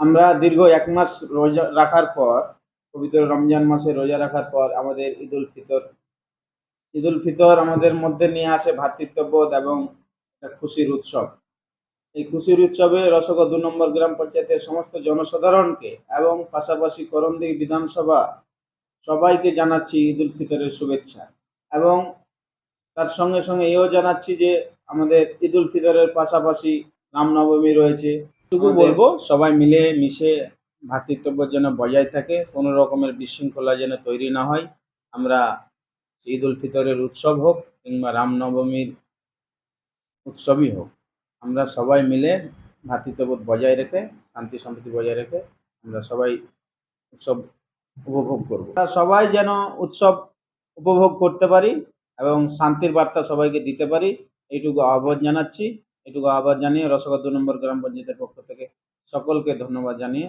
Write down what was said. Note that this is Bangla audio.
আমরা দীর্ঘ এক মাস রোজা রাখার পর, পবিত্র রমজান মাসে রোজা রাখার পর আমাদের ঈদুল ফিতর। ঈদুল ফিতর আমাদের মধ্যে নিয়ে আসে ভ্রাতৃত্ববোধ এবং খুশির উৎসব। এই খুশির উৎসবে রসগো দু নম্বর গ্রাম পঞ্চায়েতের সমস্ত জনসাধারণকে এবং পাশাপাশি করমদিঘি বিধানসভা সবাইকে জানাচ্ছি ঈদুল ফিতরের শুভেচ্ছা এবং তার সঙ্গে সঙ্গে এও জানাচ্ছি যে আমাদের ঈদুল ফিতরের পাশাপাশি রামনবমী রয়েছে। এটুকু বলব সবাই মিলে মিশে ভ্রাতৃত্ববোধ যেন বজায় থাকে কোনো রকমের বিশৃঙ্খলা যেন তৈরি না হয়। আমরা ঈদ উল ফিতরের উৎসব হোক কিংবা রামনবমীর উৎসবই হোক আমরা সবাই মিলে ভ্রাতৃত্ববোধ বজায় রেখে শান্তি সম্প্রীতি বজায় রেখে আমরা সবাই উৎসব উপভোগ করব। সবাই যেন উৎসব উপভোগ করতে পারি এবং শান্তির বার্তা সবাইকে দিতে পারি এইটুকু আহ্বান জানাচ্ছি। এটুকু আহ্বান জানিয়ে রসগো দু নম্বর গ্রাম পঞ্চায়েতের পক্ষ থেকে সকলকে ধন্যবাদ জানিয়ে